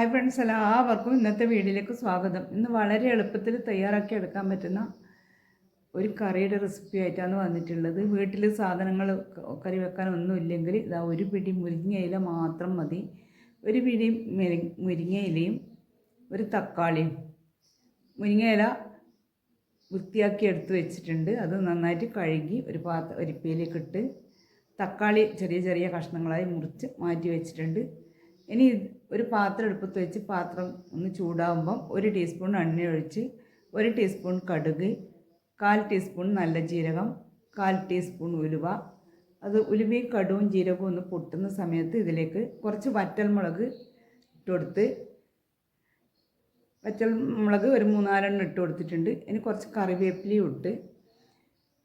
Hi friends എല്ലാവർക്കും ഇന്നത്തെ വീഡിയോയിലേക്ക് സ്വാഗതം. ഇന്ന് വളരെ എളുപ്പത്തിൽ തയ്യാറാക്കി എടുക്കാൻ പറ്റുന്ന ഒരു കറിയുടെ റെസിപ്പി ആയിട്ടാണ് വന്നിട്ടുള്ളത്. വീട്ടിൽ സാധനങ്ങൾ കറി വെക്കാൻ ഒന്നും ഇല്ലെങ്കിൽ ഇതാ ഒരു പിടി മുരിങ്ങയില മാത്രം മതി. ഒരു പിടി മെരി- മുരിങ്ങയിലയും ഒരു തക്കാളിയും. മുരിങ്ങയില വൃത്തിയാക്കി എടുത്ത് വെച്ചിട്ടുണ്ട്. അത് നന്നായിട്ട് കഴുകി ഒരു പാത്ര ഒരിപ്പയിലേക്ക് ഇട്ട് തക്കാളി ചെറിയ ചെറിയ കഷ്ണങ്ങളായി മുറിച്ച് മാറ്റി വെച്ചിട്ടുണ്ട്. ഇനി ഒരു പാത്രം എടുപ്പത്ത് വെച്ച് പാത്രം ഒന്ന് ചൂടാകുമ്പം ഒരു ടീസ്പൂൺ എണ്ണ ഒഴിച്ച് ഒരു ടീസ്പൂൺ കടുക് കാൽ ടീസ്പൂൺ നല്ല ജീരകം കാൽ ടീസ്പൂൺ ഉലുവ. അത് ഉലുവയും കടുവും ജീരകവും ഒന്ന് പൊട്ടുന്ന സമയത്ത് ഇതിലേക്ക് കുറച്ച് വറ്റൽമുളക് ഇട്ടുകൊടുത്ത് വറ്റൽമുളക് ഒരു മൂന്നാലെണ്ണം ഇട്ട് കൊടുത്തിട്ടുണ്ട്. ഇനി കുറച്ച് കറിവേപ്പിലയും ഇട്ട്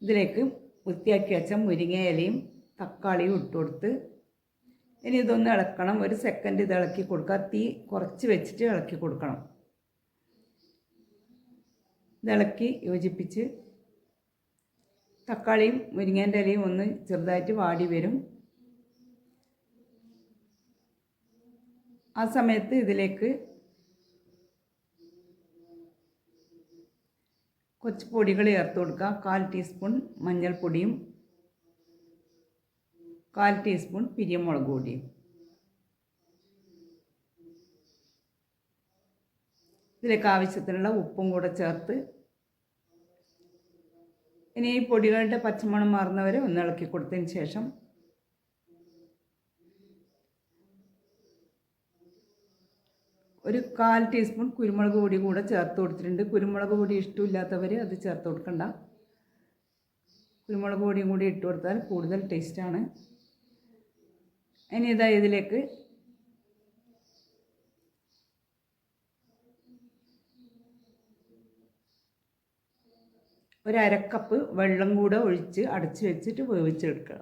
ഇതിലേക്ക് വൃത്തിയാക്കി വെച്ച മുരിങ്ങയിലയും തക്കാളിയും ഇട്ട് കൊടുത്ത് ഇനി ഇതൊന്ന് ഇളക്കണം. ഒരു സെക്കൻഡ് ഇത് ഇളക്കി കൊടുക്കുക. തീ കുറച്ച് വെച്ചിട്ട് ഇളക്കി കൊടുക്കണം. ഇളക്കി യോജിപ്പിച്ച് തക്കാളിയും മുരിങ്ങേന്റെ ഇലയും ഒന്ന് ചെറുതായിട്ട് വാടി വരും. ആ സമയത്ത് ഇതിലേക്ക് കൊച്ചു പൊടികൾ ചേർത്ത് കൊടുക്കുക. കാൽ ടീസ്പൂൺ മഞ്ഞൾപ്പൊടിയും കാൽ ടീസ്പൂൺ പിരിയമുളക് പൊടിയും ഇതിലേക്ക് ആവശ്യത്തിനുള്ള ഉപ്പും കൂടെ ചേർത്ത് ഇനി ഈ പൊടികളുടെ പച്ചമണം മാറുന്നവരെ ഒന്ന് ഇളക്കി കൊടുത്തതിന് ശേഷം ഒരു കാൽ ടീസ്പൂൺ കുരുമുളക് പൊടി കൂടെ ചേർത്ത് കൊടുത്തിട്ടുണ്ട്. കുരുമുളക് പൊടി ഇഷ്ടമില്ലാത്തവർ അത് ചേർത്ത് കൊടുക്കണ്ട. കുരുമുളക് പൊടിയും കൂടി ഇട്ട് കൊടുത്താൽ കൂടുതൽ ടേസ്റ്റാണ് ഇനി ഇതാ ഇതിലേക്ക്. ഒരു അരക്കപ്പ് വെള്ളം കൂടെ ഒഴിച്ച് അടച്ചു വെച്ചിട്ട് വേവിച്ചെടുക്കുക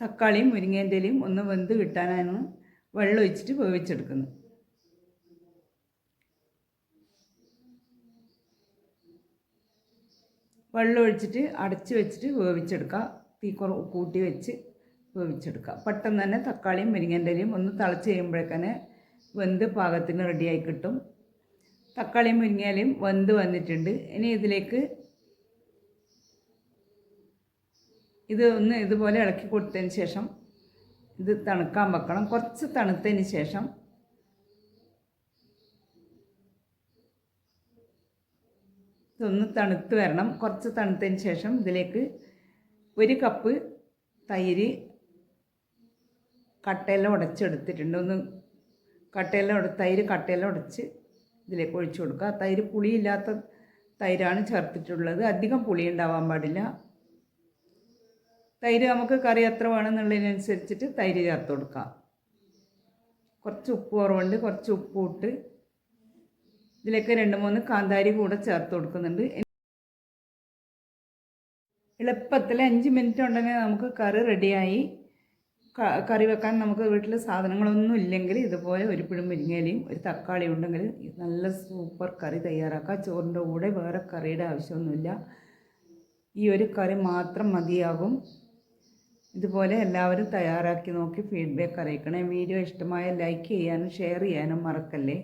തക്കാളിയും മുരിങ്ങേന്റെ ഇലയും ഒന്ന് വെന്ത് കിട്ടാനാണ് വെള്ളം ഒഴിച്ചിട്ട് വേവിച്ചെടുക്കുന്നത്. വെള്ളം ഒഴിച്ചിട്ട് അടച്ച് വെച്ചിട്ട് വേവിച്ചെടുക്കുക. തീ കുറ കൂട്ടി വെച്ച് വേവിച്ചെടുക്കുക. പെട്ടെന്ന് തന്നെ തക്കാളിയും മുരിങ്ങേന്റെ ഇലയും ഒന്ന് തിളച്ച് കഴിയുമ്പോഴേക്കന്നെ വെന്ത് പാകത്തിന് റെഡിയായി കിട്ടും. തക്കാളിയും മുരിങ്ങയിലയും വെന്ത് വന്നിട്ടുണ്ട്. ഇനി ഇതിലേക്ക് ഇത് ഒന്ന് ഇതുപോലെ ഇളക്കി കൊടുത്തതിന് ശേഷം ഇത് തണുക്കാൻ വെക്കണം. കുറച്ച് തണുത്തതിന് ശേഷം ഇതൊന്ന് തണുത്ത് വരണം. കുറച്ച് തണുത്തതിന് ശേഷം ഇതിലേക്ക് ഒരു കപ്പ് തൈര് കട്ടയെല്ലാം ഉടച്ചെടുത്തിട്ടുണ്ട്. ഒന്ന് കട്ടയെല്ലാം ഉട തൈര് കട്ടയെല്ലാം ഉടച്ച് ഇതിലേക്ക് ഒഴിച്ചു കൊടുക്കുക. തൈര് പുളിയില്ലാത്ത തൈരാണ് ചേർത്തിട്ടുള്ളത്. അധികം പുളി ഉണ്ടാവാൻ പാടില്ല. തൈര് നമുക്ക് കറി എത്ര വേണമെന്നുള്ളതിനനുസരിച്ചിട്ട് തൈര് ചേർത്ത് കൊടുക്കാം. കുറച്ച് ഉപ്പ് കുറവുണ്ട്. കുറച്ച് ഉപ്പ് ഇട്ട് ഇതിലേക്ക് രണ്ട് മൂന്ന് കാന്താരി കൂടെ ചേർത്ത് കൊടുക്കുന്നുണ്ട്. എളുപ്പത്തിൽ അഞ്ച് മിനിറ്റ് ഉണ്ടെങ്കിൽ നമുക്ക് കറി റെഡിയായി. കറി വെക്കാൻ നമുക്ക് വീട്ടിൽ സാധനങ്ങളൊന്നും ഇല്ലെങ്കിൽ ഇതുപോലെ ഒരു പിഴും മുരിങ്ങയിലയും ഒരു തക്കാളി ഉണ്ടെങ്കിൽ നല്ല സൂപ്പർ കറി തയ്യാറാക്കാം. ചോറിന്റെ കൂടെ വേറെ കറിയുടെ ആവശ്യമൊന്നുമില്ല. ഈ ഒരു കറി മാത്രം മതിയാകും. ഇതുപോലെ എല്ലാവരും തയ്യാറാക്കി നോക്കി ഫീഡ്ബാക്ക് അറിയിക്കണം. വീഡിയോ ഇഷ്ടമായ ലൈക്ക് ചെയ്യാനും ഷെയർ ചെയ്യാനും മറക്കല്ലേ?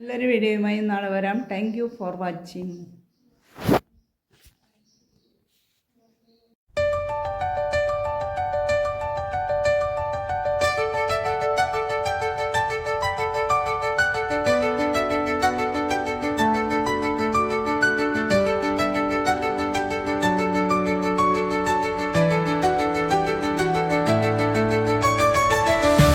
നല്ലൊരു വീഡിയോയുമായി നാളെ വരാം. Thank for watching